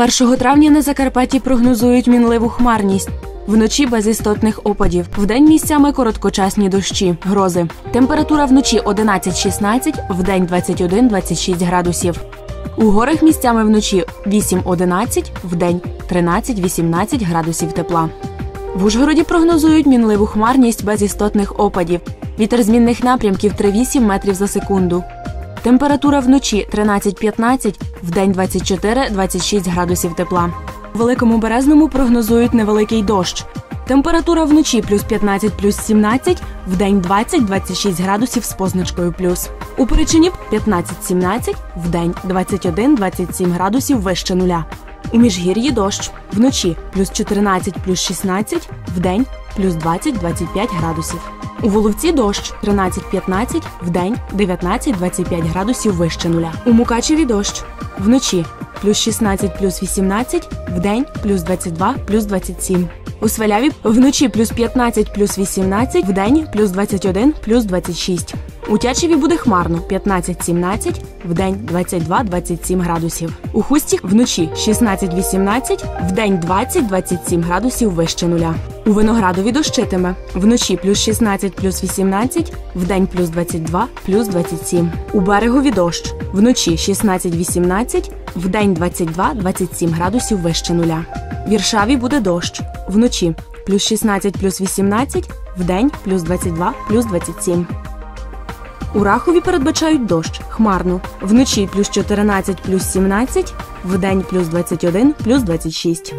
1 травня на Закарпатті прогнозують мінливу хмарність. Вночі без істотних опадів. Вдень місцями короткочасні дощі, грози. Температура вночі 11-16, вдень 21-26 градусів. У горах місцями вночі 8-11, вдень 13-18 градусів тепла. В Ужгороді прогнозують мінливу хмарність без істотних опадів. Вітер змінних напрямків 3-8 метрів за секунду. Температура вночі 13-15, вдень 24-26 градусів тепла. У Великому Березному прогнозують невеликий дощ. Температура вночі плюс 15 плюс 17, вдень 20-26 градусів з позначкою плюс. У Перечині 15-17, вдень 21-27 градусів вище нуля. У Міжгір'ї дощ. Вночі плюс 14 плюс 16, вдень плюс 20-25 градусів. У Воловці дощ 13-15, вдень 19-25 градусів вище нуля. У Мукачеві дощ. Вночі плюс 16 плюс 18, вдень плюс 22 плюс 27. У Сваляві вночі плюс 15 плюс 18, вдень плюс 21 плюс 26. У Тячеві буде хмарно 15-17, вдень 22-27 градусів. У Хусті вночі 16-18, вдень 20-27 градусів вище нуля. У Виноградові дощитиме вночі плюс 16 плюс 18, вдень плюс 22 плюс 27. У берегові дощ вночі 16-18, вдень 22-27 градусів вище нуля. В Віршаві буде дощ вночі плюс 16 плюс 18, вдень плюс 22 плюс 27. У Рахові передбачають дощ хмарно. Вночі плюс 14 плюс 17, вдень плюс 21 плюс 26.